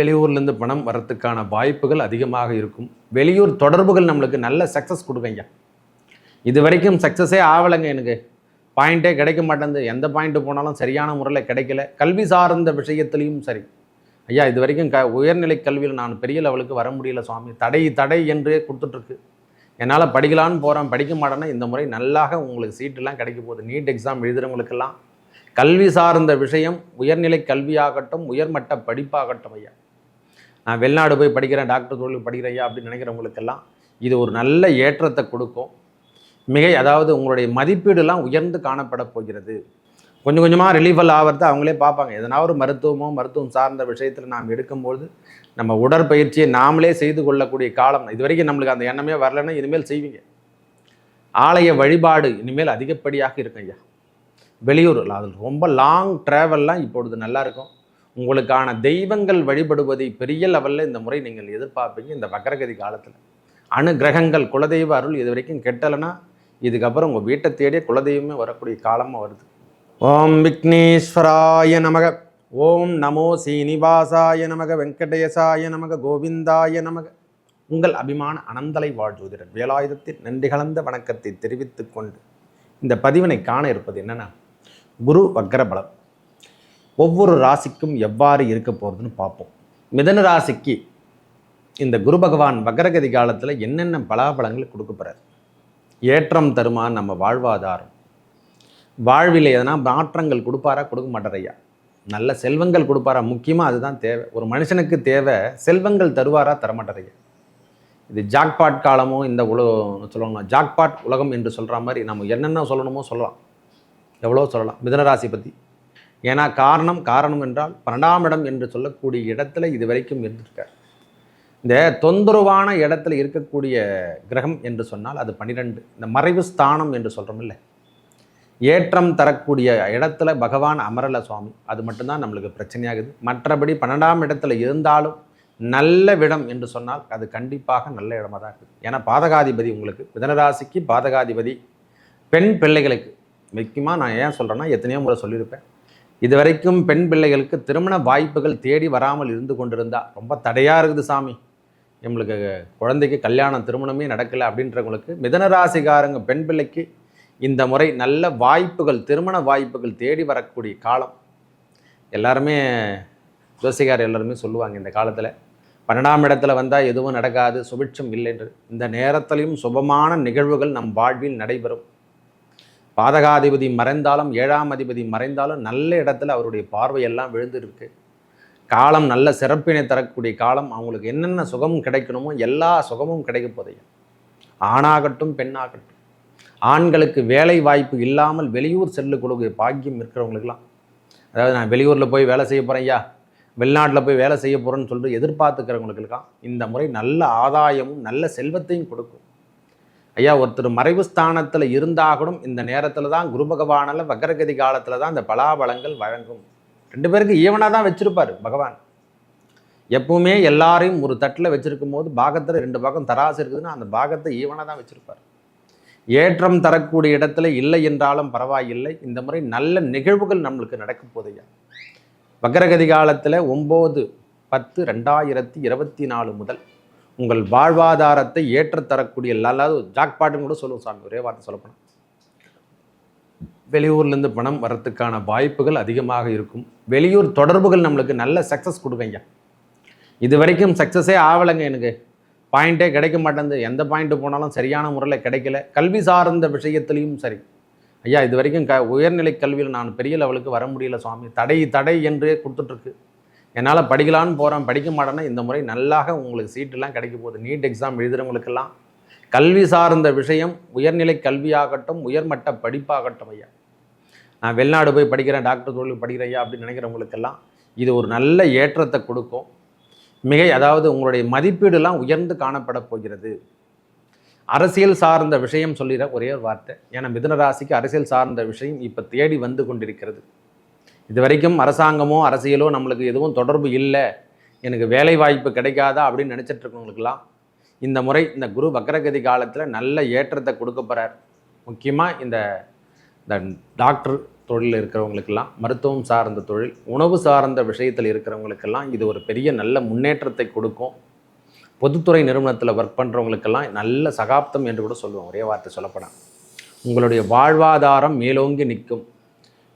வெளியூர்லேருந்து பணம் வரத்துக்கான வாய்ப்புகள் அதிகமாக இருக்கும். வெளியூர் தொடர்புகள் நம்மளுக்கு நல்ல சக்ஸஸ் கொடுக்குங்க. இது வரைக்கும் சக்ஸஸே ஆகலைங்க எனக்கு. பாயிண்ட்டே கிடைக்க மாட்டேங்குது. எந்த பாயிண்ட்டு போனாலும் சரியான முறையில் கிடைக்கல. கல்வி சார்ந்த விஷயத்துலேயும் சரி. ஐயா இது வரைக்கும் க உயர்நிலை கல்வியில் நான் பெரிய லெவலுக்கு வர முடியல சுவாமி. தடை தடை என்றே கொடுத்துட்ருக்கு. என்னால் படிக்கலான்னு போகிறேன் படிக்க மாட்டேன்னா இந்த முறை நல்லாக உங்களுக்கு சீட்டெல்லாம் கிடைக்க போகுது. நீட் எக்ஸாம் எழுதுகிறவங்களுக்கெல்லாம் கல்வி சார்ந்த விஷயம் உயர்நிலை கல்வியாகட்டும் உயர்மட்ட படிப்பாகட்டும் ஐயா. நான் வெளிநாடு போய் படிக்கிறேன் டாக்டர் தொழில் படிக்கிறேன் ஐயா அப்படின்னு நினைக்கிறவங்களுக்கெல்லாம் இது ஒரு நல்ல ஏற்றத்தை கொடுக்கும். மிகை அதாவது உங்களுடைய மதிப்பீடுலாம் உயர்ந்து காணப்பட போகிறது. கொஞ்சம் கொஞ்சமாக ரிலீஃபல் ஆகிறது அவங்களே பார்ப்பாங்க. எதனா ஒரு மருத்துவமோ மருத்துவம் சார்ந்த விஷயத்தில் நாம் எடுக்கும்போது நம்ம உடற்பயிற்சியை நாமளே செய்து கொள்ளக்கூடிய காலம். இது வரைக்கும் நம்மளுக்கு அந்த எண்ணமே வரலைன்னா இனிமேல் செய்வீங்க. ஆலய வழிபாடு இனிமேல் அதிகப்படியாக இருக்கும் ஐயா வெளியூர் அது ரொம்ப லாங் ட்ராவல்லாம் இப்பொழுது நல்லாயிருக்கும் உங்களுக்கான தெய்வங்கள் வழிபடுவதை பெரிய லெவலில் இந்த முறை நீங்கள் எதிர்பார்ப்பீங்க இந்த வக்கரகதி காலத்தில். அனுகிரகங்கள் குலதெய்வ அருள் இது வரைக்கும் கெட்டலைன்னா இதுக்கப்புறம் உங்கள் வீட்டை தேடியே குலதெய்வமே வரக்கூடிய காலமாக வருது. ஓம் விக்னேஸ்வராய நமக. ஓம் நமோ சீனிவாசாய நமக. வெங்கடேசாய நமக. கோவிந்தாய நமக. உங்கள் அபிமான அனந்தலை வாழ்ஜோதிடர் வேலாயுதத்தில் நன்றி கலந்த வணக்கத்தை தெரிவித்துக்கொண்டு இந்த பதிவினை காண இருப்பது என்னன்னா குரு வக்கரபலம் ஒவ்வொரு ராசிக்கும் எவ்வாறு இருக்க போகிறதுன்னு பார்ப்போம். மிதன ராசிக்கு இந்த குரு பகவான் வக்ரகதி காலத்தில் என்னென்ன பலாபலங்கள் கொடுக்க போகிறார் ஏற்றம் தருமா? நம்ம வாழ்வாதாரம். வாழ்வில் எதனா மாற்றங்கள் கொடுப்பாரா? கொடுக்க மாட்டார் ஐயா. நல்ல செல்வங்கள் கொடுப்பாரா? முக்கியமாக அதுதான் தேவை. ஒரு மனுஷனுக்கு தேவை செல்வங்கள் தருவாரா? தரமாட்டார் ஐயா. இது ஜாக்பாட் காலமோ இந்த உலகம் சொல்லணும் ஜாக்பாட் உலகம் என்று சொல்கிற மாதிரி நம்ம என்னென்ன சொல்லணுமோ சொல்லலாம். எவ்வளோ சொல்லலாம். மிதனராசி பற்றி ஏன்னா காரணம் காரணம் என்றால் பன்னெண்டாம் இடம் என்று சொல்லக்கூடிய இடத்துல இது வரைக்கும் இருந்திருக்கார். இந்த தொந்தரவான இடத்துல இருக்கக்கூடிய கிரகம் என்று சொன்னால் அது பன்னிரெண்டு இந்த மறைவு ஸ்தானம் என்று சொல்கிறோம் இல்லை. ஏற்றம் தரக்கூடிய இடத்துல பகவான் அமரல சுவாமி. அது மட்டும்தான் நம்மளுக்கு பிரச்சனையாகுது. மற்றபடி பன்னெண்டாம் இடத்துல இருந்தாலும் நல்ல விடம் என்று சொன்னால் அது கண்டிப்பாக நல்ல இடமாக தான் இருக்குது. ஏன்னா பாதகாதிபதி உங்களுக்கு. மிதனராசிக்கு பாதகாதிபதி. பெண் பிள்ளைகளுக்கு. முக்கியமாக நான் ஏன் சொல்கிறேன்னா எத்தனையோ முறை சொல்லியிருப்பேன். இது வரைக்கும் பெண் பிள்ளைகளுக்கு திருமண வாய்ப்புகள் தேடி வராமல் இருந்து கொண்டிருந்தா ரொம்ப தடையாக இருக்குது சாமி. நம்மளுக்கு குழந்தைக்கு கல்யாணம் திருமணமே நடக்கலை அப்படின்றவங்களுக்கு மிதனராசிகாரங்க பெண் பிள்ளைக்கு இந்த முறை நல்ல வாய்ப்புகள் திருமண வாய்ப்புகள் தேடி வரக்கூடிய காலம். எல்லாருமே ஜோசிகார் எல்லாருமே சொல்லுவாங்க இந்த காலத்தில் பன்னெண்டாம் இடத்துல வந்தால் எதுவும் நடக்காது சுபிட்சம் இல்லை என்று இந்த நேரத்திலையும் சுபமான நிகழ்வுகள் நம் வாழ்வில் நடைபெறும். பாதகாதிபதி மறைந்தாலும் ஏழாம் அதிபதி மறைந்தாலும் நல்ல இடத்துல அவருடைய பார்வையெல்லாம் விழுந்திருக்கு. காலம் நல்ல சிறப்பினை தரக்கூடிய காலம் அவங்களுக்கு என்னென்ன சுகம் கிடைக்கணுமோ எல்லா சுகமும் கிடைக்க போதையும். ஆணாகட்டும் பெண்ணாகட்டும். ஆண்களுக்கு வேலை வாய்ப்பு இல்லாமல் வெளியூர் செல்லு கொடுக்க பாக்கியம் இருக்கிறவங்களுக்கெல்லாம். அதாவது நான் வெளியூரில் போய் வேலை செய்ய போகிறேன் ஐயா வெளிநாட்டில் போய் வேலை செய்ய போகிறேன்னு சொல்லிட்டு எதிர்பார்த்துக்கிறவங்களுக்கெல்லாம் இந்த முறை நல்ல ஆதாயமும் நல்ல செல்வத்தையும் கொடுக்கும். ஐயா ஒருத்தர் மறைவு ஸ்தானத்தில் இருந்தாகணும் இந்த நேரத்தில் தான் குரு பகவானால வக்கரகதி காலத்தில் தான் இந்த பலாபலங்கள் வழங்கும். ரெண்டு பேருக்கு ஈவனாக தான் வச்சுருப்பார் பகவான். எப்பவுமே எல்லாரையும் ஒரு தட்டில் வச்சுருக்கும் போது பாகத்தில் ரெண்டு பாகம் தராசு இருக்குதுன்னா அந்த பாகத்தை ஈவனாக தான் வச்சுருப்பார். ஏற்றம் தரக்கூடிய இடத்துல இல்லை என்றாலும் பரவாயில்லை. இந்த முறை நல்ல நிகழ்வுகள் நம்மளுக்கு நடக்கும் போதையா வக்கரகதி காலத்தில் ஒம்பது பத்து ரெண்டாயிரத்தி இருபத்தி நாலு முதல் உங்கள் வாழ்வாதாரத்தை ஏற்றத்தரக்கூடிய அதாவது ஜாக்பாட்டுன்னு கூட சொல்லுவோம் சாமி ஒரே வார்த்தை சொல்லப்போனால் வெளியூர்லேருந்து பணம் வரத்துக்கான வாய்ப்புகள் அதிகமாக இருக்கும். வெளியூர் தொடர்புகள் நம்மளுக்கு நல்ல சக்ஸஸ் கொடுக்குங்க இது வரைக்கும் சக்ஸஸே ஆகலைங்க எனக்கு. பாயிண்ட்டே கிடைக்க மாட்டேங்குது. எந்த பாயிண்ட்டு போனாலும் சரியான முறையில் கிடைக்கல. கல்வி சார்ந்த விஷயத்துலேயும் சரி. ஐயா இது வரைக்கும் க உயர்நிலை கல்வியில் நான் பெரிய லெவலுக்கு வர முடியல சுவாமி தடை தடை என்றே கொடுத்துட்ருக்கு. என்னால் படிக்கலான்னு போகிறேன் படிக்க மாட்டேன்னா இந்த முறை நல்லாக உங்களுக்கு சீட்டெல்லாம் கிடைக்க போகுது. நீட் எக்ஸாம் எழுதுகிறவங்களுக்கெல்லாம் கல்வி சார்ந்த விஷயம் உயர்நிலை கல்வியாகட்டும் உயர்மட்ட படிப்பாகட்டும் ஐயா. நான் வெளிநாடு போய் படிக்கிறேன் டாக்டர் தொழில் படிக்கிறேன் ஐயா அப்படின்னு நினைக்கிறவங்களுக்கெல்லாம் இது ஒரு நல்ல ஏற்றத்தை கொடுக்கும். மிக அதாவது உங்களுடைய மதிப்பீடுலாம் உயர்ந்து காணப்பட போகிறது. அரசியல் சார்ந்த விஷயம் சொல்லிடுற ஒரே ஒரு வார்த்தை. ஏன்னா மிதுன ராசிக்கு அரசியல் சார்ந்த விஷயம் இப்போ தேடி வந்து கொண்டிருக்கிறது. இது வரைக்கும் அரசாங்கமோ அரசியலோ நம்மளுக்கு எதுவும் தொடர்பு இல்லை. எனக்கு வேலை வாய்ப்பு கிடைக்காதா அப்படின்னு நினச்சிட்டு இருக்கவங்களுக்கெல்லாம் இந்த முறை இந்த குரு வக்கரகதி காலத்தில் நல்ல ஏற்றத்தை கொடுக்க போகிறார் முக்கியமாக இந்த இந்த டாக்டர் தொழிலில் இருக்கிறவங்களுக்கெல்லாம் மருத்துவம் சார்ந்த தொழில் உணவு சார்ந்த விஷயத்தில் இருக்கிறவங்களுக்கெல்லாம் இது ஒரு பெரிய நல்ல முன்னேற்றத்தை கொடுக்கும். பொதுத்துறை நிறுவனத்தில் ஒர்க் பண்ணுறவங்களுக்கெல்லாம் நல்ல சகாப்தம் என்று கூட சொல்லுவோம். ஒரே வார்த்தை சொல்லப்படாது உங்களுடைய வாழ்வாதாரம் மேலோங்கி நிற்கும்.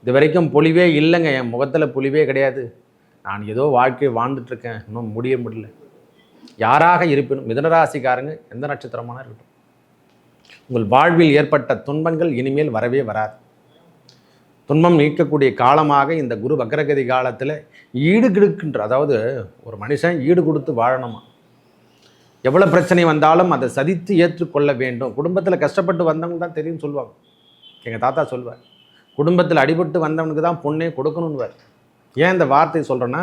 இது வரைக்கும் பொலிவே இல்லைங்க. என் முகத்தில் பொலிவே கிடையாது. நான் ஏதோ வாழ்க்கை வாழ்ந்துட்டுருக்கேன். இன்னும் முடிய முடியல. யாராக இருப்பினும் மிதனராசிக்காரங்க எந்த நட்சத்திரமான இருக்கட்டும். உங்கள் வாழ்வில் ஏற்பட்ட துன்பங்கள் இனிமேல் வரவே வராது. துன்பம் நீக்கக்கூடிய காலமாக இந்த குரு வக்ரகதி காலத்தில் ஈடு கொடுக்கின்ற அதாவது ஒரு மனுஷன் ஈடு கொடுத்து வாழணுமா? எவ்வளோ பிரச்சனை வந்தாலும் அதை சதித்து ஏற்றுக்கொள்ள வேண்டும். குடும்பத்தில் கஷ்டப்பட்டு வந்தவங்க தான் தெரியும் சொல்லுவாங்க. எங்கள் தாத்தா சொல்வார் குடும்பத்தில் அடிபட்டு வந்தவனுக்கு தான் பொண்ணே கொடுக்கணுன்னுவார் ஏன் இந்த வார்த்தை சொல்கிறேன்னா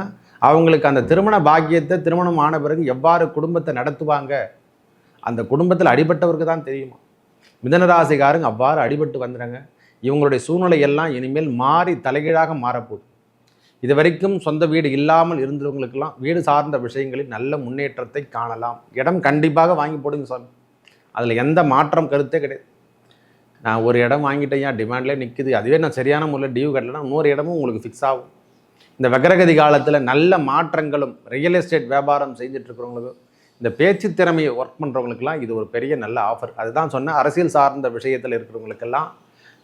அவங்களுக்கு அந்த திருமண பாக்கியத்தை திருமணம் ஆன பிறகு எவ்வாறு குடும்பத்தை நடத்துவாங்க? அந்த குடும்பத்தில் அடிபட்டவருக்கு தான் தெரியுமா? மிதனராசிக்காரங்க அவ்வாறு அடிபட்டு வந்துடுறாங்க இவங்களுடைய சூழ்நிலை எல்லாம் இனிமேல் மாறி தலைகீழாக மாறப்போகுது. இது வரைக்கும் சொந்த வீடு இல்லாமல் இருந்தவங்களுக்கெல்லாம் வீடு சார்ந்த விஷயங்களில் நல்ல முன்னேற்றத்தை காணலாம். இடம் கண்டிப்பாக வாங்கி போடுங்க சாமி. அதில் எந்த மாற்றம் கருத்தே கிடையாது. நான் ஒரு இடம் வாங்கிட்டேன் ஏன்? டிமாண்ட்லேயே நிற்குது அதுவே நான் சரியான முறையில் டியூ கட்டலைன்னா இன்னொரு இடமும் உங்களுக்கு ஃபிக்ஸ் ஆகும். இந்த வக்ரகதி காலத்தில் நல்ல மாற்றங்களும் ரியல் எஸ்டேட் வியாபாரம் செஞ்சிட்ருக்கிறவங்களுக்கும் இந்த பேச்சு திறமையை ஒர்க் பண்ணுறவங்களுக்கெல்லாம் இது ஒரு பெரிய நல்ல ஆஃபர் அதுதான் சொன்னேன் அரசியல் சார்ந்த விஷயத்தில் இருக்கிறவங்களுக்கெல்லாம்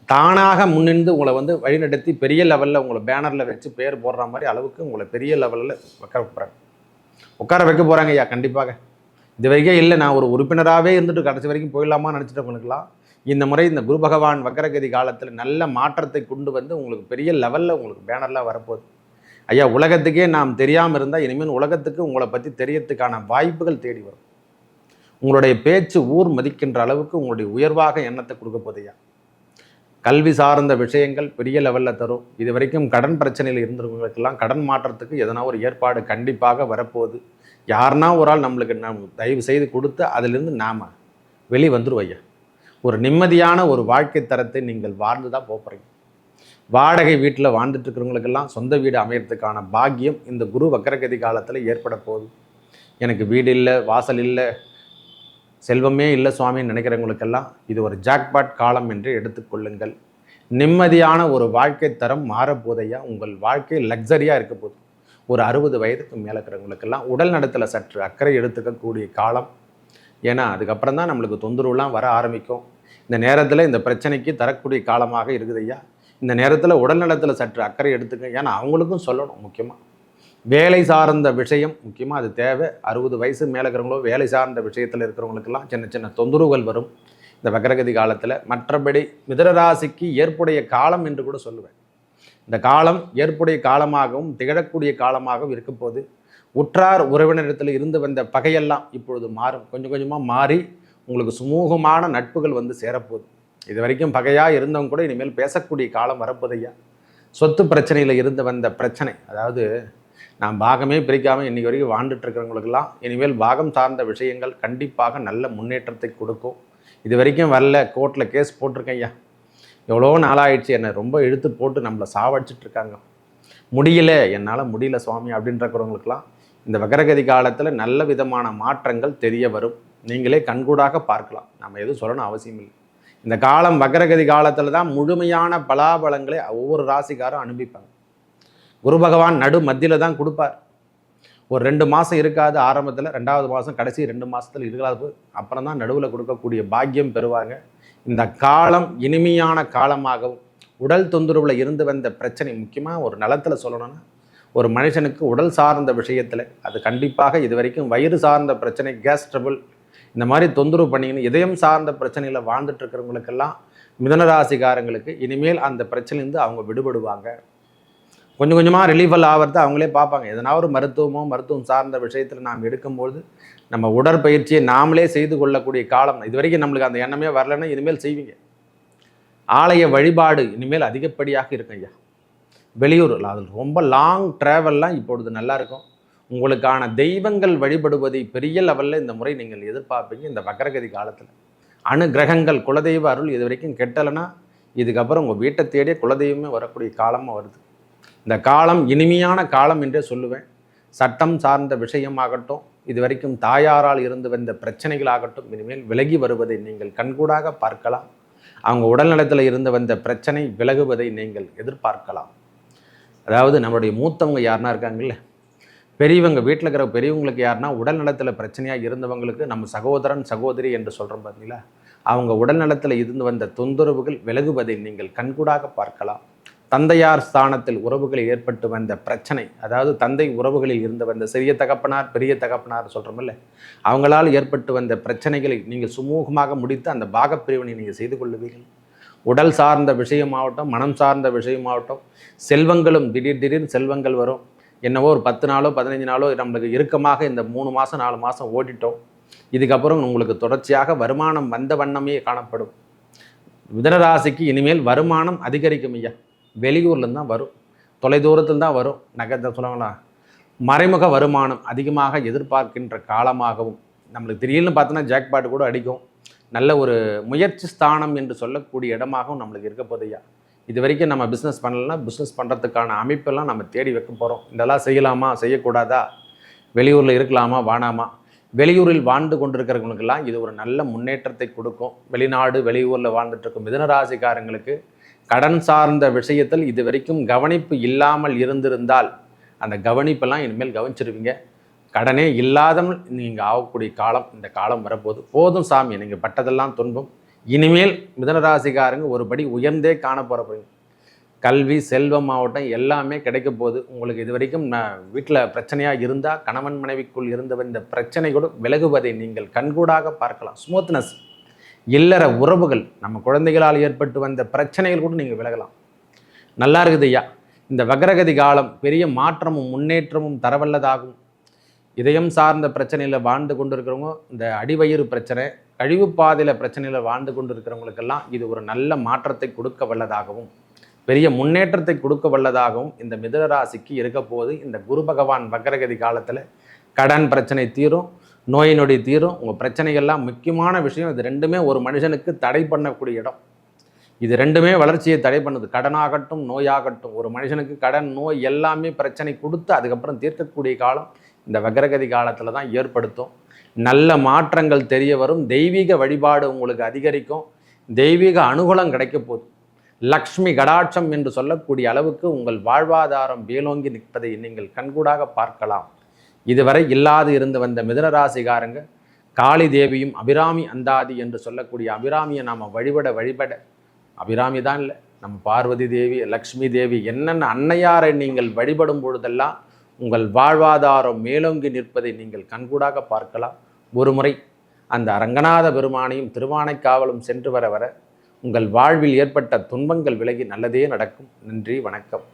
தானாக முன்னின்று உங்களை வந்து வழிநடத்தி பெரிய லெவலில் உங்களை பேனரில் வச்சு பேர் போடுற மாதிரி அளவுக்கு உங்களை பெரிய லெவலில் உட்கார போகிறாங்க உட்கார வைக்க போகிறாங்க ஐயா கண்டிப்பாக. இது வரைக்கும் இல்லை நான் ஒரு உறுப்பினராகவே இருந்துட்டு கடைசி வரைக்கும் போயிடலாமா நினச்சிட்டவங்களுக்குலாம் இந்த முறை இந்த குரு பகவான் வக்கரகதி காலத்தில் நல்ல மாற்றத்தை கொண்டு வந்து உங்களுக்கு பெரிய லெவலில் உங்களுக்கு பேனர்லாம் வரப்போகுது. ஐயா உலகத்துக்கே நாம் தெரியாமல் இருந்தால் இனிமேல் உலகத்துக்கு உங்களை பற்றி தெரியறதுக்கான வாய்ப்புகள் தேடி வரும். உங்களுடைய பேச்சு ஊர் மதிக்கின்ற அளவுக்கு உங்களுடைய உயர்வாக எண்ணத்தை கொடுக்க போதையா ஐயா. கல்வி சார்ந்த விஷயங்கள் பெரிய லெவலில் தரும். இது வரைக்கும் கடன் பிரச்சனையில் இருந்தவங்களுக்கெல்லாம் கடன் மாற்றத்துக்கு எதனா ஒரு ஏற்பாடு கண்டிப்பாக வரப்போகுது. யாருன்னா ஒரு ஆள் நம்மளுக்கு நம் தயவு செய்து கொடுத்து அதிலிருந்து நாம் வெளி வந்துருவோம் ஐயா. ஒரு நிம்மதியான ஒரு வாழ்க்கை தரத்தை நீங்கள் வாழ்ந்து தான் போகிறீங்க வாடகை வீட்டில் வாழ்ந்துட்டு இருக்கிறவங்களுக்கெல்லாம் சொந்த வீடு அமையறதுக்கான பாக்கியம் இந்த குரு வக்கரகதி காலத்தில் ஏற்பட போகுது. எனக்கு வீடு இல்லை வாசல் இல்லை செல்வமே இல்லை சுவாமின்னு நினைக்கிறவங்களுக்கெல்லாம் இது ஒரு ஜாக்பாட் காலம் என்று எடுத்துக்கொள்ளுங்கள் நிம்மதியான ஒரு வாழ்க்கை தரம் மாறப்போதையா உங்கள் வாழ்க்கை லக்ஸரியாக இருக்க போகுது. ஒரு அறுபது வயதுக்கு மேலே இருக்கிறவங்களுக்கெல்லாம் உடல் நலத்தில் சற்று அக்கறை எடுத்துக்கக்கூடிய காலம். ஏன்னா அதுக்கப்புறம் தான் நம்மளுக்கு தொந்தரவுலாம் வர ஆரம்பிக்கும். இந்த நேரத்தில் இந்த பிரச்சனைக்கு தரக்கூடிய காலமாக இருக்குது ஐயா. இந்த நேரத்தில் உடல் நலத்தில் சற்று அக்கறை எடுத்துக்க. ஏன்னா அவங்களுக்கும் சொல்லணும் முக்கியமாக வேலை சார்ந்த விஷயம் முக்கியமாக அது தேவை. அறுபது வயசு மேலே இருக்கிறவங்களோ வேலை சார்ந்த விஷயத்தில் இருக்கிறவங்களுக்கெல்லாம் சின்ன சின்ன தொந்தரவுகள் வரும். இந்த வக்ரகதி காலத்தில். மற்றபடி மிதரராசிக்கு ஏற்புடைய காலம் என்று கூட சொல்லுவேன். இந்த காலம் ஏற்புடைய காலமாகவும் திகழக்கூடிய காலமாகவும் இருக்கும்போது உற்றார் உறவினரிடத்தில் இருந்து வந்த பகையெல்லாம் இப்பொழுது மாறும். கொஞ்சம் கொஞ்சமாக மாறி உங்களுக்கு சுமூகமான நட்புகள் வந்து சேரப்போகுது. இது வரைக்கும் பகையாக இருந்தவங்க கூட இனிமேல் பேசக்கூடிய காலம் வரப்போதையா சொத்து பிரச்சனையில் இருந்து வந்த பிரச்சனை அதாவது நான் பாகமே பிரிக்காமல் இன்றைக்கி வரைக்கும் வாழ்ந்துட்டு இருக்கிறவங்களுக்கெல்லாம் இனிமேல் பாகம் சார்ந்த விஷயங்கள் கண்டிப்பாக நல்ல முன்னேற்றத்தை கொடுக்கும். இது வரைக்கும் வரல கோர்ட்டில் கேஸ் போட்டிருக்கேன் ஐயா. எவ்வளோ நாளாகிடுச்சு என்னை ரொம்ப இழுத்து போட்டு நம்மளை சாவடிச்சிட்டு இருக்காங்க முடியல என்னால் முடியல சுவாமி அப்படின்றக்கிறவங்களுக்கெல்லாம் இந்த வகரகதி காலத்தில் நல்ல விதமான மாற்றங்கள் தெரிய வரும். நீங்களே கண்கூடாக பார்க்கலாம். நம்ம எதுவும் சொல்லணும் அவசியம் இல்லை. இந்த காலம் வக்ரகதி காலத்தில் தான் முழுமையான பலாபலங்களை ஒவ்வொரு ராசிக்காரும் அனுப்பிப்பாங்க குரு பகவான் நடு மத்தியில் தான் கொடுப்பார். ஒரு ரெண்டு மாதம் இருக்காது ஆரம்பத்தில் ரெண்டாவது மாதம் கடைசி ரெண்டு மாதத்தில் இருக்காது. அப்புறம் தான் நடுவில் கொடுக்கக்கூடிய பாக்கியம் பெறுவாங்க. இந்த காலம் இனிமையான காலமாகவும் உடல் தொந்தரவில் இருந்து வந்த பிரச்சனை முக்கியமாக ஒரு நலத்தில் சொல்லணும்னா ஒரு மனுஷனுக்கு உடல் சார்ந்த விஷயத்தில் அது கண்டிப்பாக இது வரைக்கும் வயிறு சார்ந்த பிரச்சனை கேஸ் ட்ரபிள் இந்த மாதிரி தொந்தரவு பண்ணிங்கன்னு இதயம் சார்ந்த பிரச்சனையில் வாழ்ந்துட்டு இருக்கிறவங்களுக்கெல்லாம் மிதனராசிக்காரங்களுக்கு இனிமேல் அந்த பிரச்சனையிலேருந்து அவங்க விடுபடுவாங்க. கொஞ்சம் கொஞ்சமாக ரிலீஃபல் ஆகிறத அவங்களே பார்ப்பாங்க. எதனா ஒரு மருத்துவமோ மருத்துவம் சார்ந்த விஷயத்தில் நாம் எடுக்கும்போது நம்ம உடற்பயிற்சியை நாமளே செய்து கொள்ளக்கூடிய காலம். இது வரைக்கும் நம்மளுக்கு அந்த எண்ணமே வரலன்னா இனிமேல் செய்வீங்க. ஆலய வழிபாடு இனிமேல் அதிகப்படியாக இருக்கும் ஐயா வெளியூர் அதில் ரொம்ப லாங் ட்ராவல்லாம் இப்பொழுது நல்லாயிருக்கும் உங்களுக்கான தெய்வங்கள் வழிபடுவதை பெரிய லெவலில் இந்த முறை நீங்கள் எதிர்பார்ப்பீங்க இந்த வக்கரகதி காலத்தில். அணுகிரகங்கள் குலதெய்வ அருள் இது வரைக்கும் கெட்டலைன்னா இதுக்கப்புறம் உங்கள் வீட்டை தேடியே குலதெய்வமே வரக்கூடிய காலமாக வருது. இந்த காலம் இனிமையான காலம் என்றே சொல்லுவேன். சட்டம் சார்ந்த விஷயமாகட்டும் இது வரைக்கும் தாயாரால் இருந்து வந்த பிரச்சனைகளாகட்டும் இனிமேல் விலகி வருவதை நீங்கள் கண்கூடாக பார்க்கலாம். அவங்க உடல்நலத்தில் இருந்து வந்த பிரச்சனை விலகுவதை நீங்கள் எதிர்பார்க்கலாம். அதாவது நம்மளுடைய மூத்தவங்க யாருன்னா இருக்காங்கல்ல பெரியவங்க வீட்டில் இருக்கிற பெரியவங்களுக்கு யாருன்னா உடல்நலத்தில் பிரச்சனையாக இருந்தவங்களுக்கு நம்ம சகோதரன் சகோதரி என்று சொல்கிறோம் பார்த்தீங்களா அவங்க உடல்நலத்தில் இருந்து வந்த தொந்தரவுகள் விலகுவதை நீங்கள் கண்கூடாக பார்க்கலாம். தந்தையார் ஸ்தானத்தில் உறவுகளில் ஏற்பட்டு வந்த பிரச்சனை அதாவது தந்தை உறவுகளில் இருந்து வந்த சிறிய தகப்பனார் பெரிய தகப்பனார் சொல்கிறோமில்ல அவங்களால் ஏற்பட்டு வந்த பிரச்சனைகளை நீங்கள் சுமூகமாக முடித்து அந்த பாகப்பிரிவினை நீங்கள் செய்து கொள்ளுவீர்கள். உடல் சார்ந்த விஷயமாகட்டும் மனம் சார்ந்த விஷயமாகட்டும் செல்வங்களும் திடீர் திடீர் செல்வங்கள் வரும். என்னவோ ஒரு பத்து நாளோ பதினஞ்சு நாளோ நம்மளுக்கு இறுக்கமாக இந்த மூணு மாதம் நாலு மாதம் ஓட்டிட்டோம் இதுக்கப்புறம் உங்களுக்கு தொடர்ச்சியாக வருமானம் வந்த வண்ணமே காணப்படும். மிதனராசிக்கு இனிமேல் வருமானம் அதிகரிக்கும் ஐயா. வெளியூர்லேருந்து தான் வரும். தொலைதூரத்தில் தான் வரும். நகை சொல்லுவாங்களா மறைமுக வருமானம் அதிகமாக எதிர்பார்க்கின்ற காலமாகவும் நம்மளுக்கு திடீர்னு பார்த்தோன்னா ஜாக்பாட்டு கூட அடிக்கும். நல்ல ஒரு முயற்சி ஸ்தானம் என்று சொல்லக்கூடிய இடமாகவும் நம்மளுக்கு இருக்க போதையா இது வரைக்கும் நம்ம பிஸ்னஸ் பண்ணலைன்னா பிஸ்னஸ் பண்ணுறதுக்கான அமைப்பெல்லாம் நம்ம தேடி வைக்க போகிறோம் இதெல்லாம் செய்யலாமா செய்யக்கூடாதா? வெளியூரில் இருக்கலாமா வானாமா வெளியூரில் வாழ்ந்து கொண்டிருக்கிறவங்களுக்கெல்லாம் இது ஒரு நல்ல முன்னேற்றத்தை கொடுக்கும். வெளிநாடு வெளியூரில் வாழ்ந்துட்டுருக்கும் மிதனராசிக்காரங்களுக்கு கடன் சார்ந்த விஷயத்தில் இது வரைக்கும் கவனிப்பு இல்லாமல் இருந்திருந்தால் அந்த கவனிப்பெல்லாம் இனிமேல் கவனிச்சிருவீங்க. கடனே இல்லாதவன் நீங்கள் ஆகக்கூடிய காலம் இந்த காலம் வரப்போகுது. போதும் சாமி நீங்கள் பட்டதெல்லாம் துன்பம். இனிமேல் மிதனராசிக்காரங்க ஒரு படி உயர்ந்தே காண போகிறப்ப கல்வி செல்வம் மாவட்டம் எல்லாமே கிடைக்க போகுது. உங்களுக்கு இது வரைக்கும் நான் வீட்டில் பிரச்சனையாக இருந்தால் கணவன் மனைவிக்குள் இருந்த இந்த பிரச்சனை கூட விலகுவதை நீங்கள் கண்கூடாக பார்க்கலாம். ஸ்மூத்னஸ் இல்லற உறவுகள் நம்ம குழந்தைகளால் ஏற்பட்டு வந்த பிரச்சனைகள் கூட நீங்கள் விலகலாம். நல்லா இருக்குது ஐயா. இந்த வக்ரகதி காலம் பெரிய மாற்றமும் முன்னேற்றமும் தரவல்லதாகும். இதயம் சார்ந்த பிரச்சனையில் வாழ்ந்து கொண்டு இருக்கிறவங்க இந்த அடிவயிறு பிரச்சனை கழிவு பாதையில் பிரச்சனையில் வாழ்ந்து கொண்டு இருக்கிறவங்களுக்கெல்லாம் இது ஒரு நல்ல மாற்றத்தை கொடுக்க வல்லதாகவும் பெரிய முன்னேற்றத்தை கொடுக்க வல்லதாகவும் இந்த மிதுன ராசிக்கு இருக்க போது இந்த குரு பகவான் வக்கரகதி காலத்தில் கடன் பிரச்சனை தீரும் நோய் நொடி தீரும். உங்கள் பிரச்சனைகள்லாம் முக்கியமான விஷயம். இது ரெண்டுமே ஒரு மனுஷனுக்கு தடை பண்ணக்கூடிய இடம். இது ரெண்டுமே வளர்ச்சியை தடை பண்ணுது. கடனாகட்டும் நோயாகட்டும். ஒரு மனுஷனுக்கு கடன் நோய் எல்லாமே பிரச்சனை கொடுத்து அதுக்கப்புறம் தீர்க்கக்கூடிய காலம். இந்த வக்ரகதி காலத்தில் தான் ஏற்படுத்தும். நல்ல மாற்றங்கள் தெரிய வரும். தெய்வீக வழிபாடு உங்களுக்கு அதிகரிக்கும். தெய்வீக அனுகூலம் கிடைக்க போகுது. லக்ஷ்மி கடாட்சம் என்று சொல்லக்கூடிய அளவுக்கு உங்கள் வாழ்வாதாரம் வேலோங்கி நிற்பதை நீங்கள் கண்கூடாக பார்க்கலாம். இதுவரை இல்லாது இருந்து வந்த மிதனராசிகாரங்க காளி தேவியும் அபிராமி அந்தாதி என்று சொல்லக்கூடிய அபிராமியை நாம் வழிபட வழிபட. அபிராமி தான் இல்லை நம்ம பார்வதி தேவி லக்ஷ்மி தேவி என்னென்ன அன்னையாரை நீங்கள் வழிபடும் பொழுதெல்லாம் உங்கள் வாழ்வாதாரம் மேலோங்கி நிற்பதை நீங்கள் கண்கூடாக பார்க்கலாம். ஒரு முறை அந்த அரங்கநாத பெருமானையும் திருவானைக்காவலும் சென்று வர வர உங்கள் வாழ்வில் ஏற்பட்ட துன்பங்கள் விலகி நல்லதே நடக்கும். நன்றி வணக்கம்.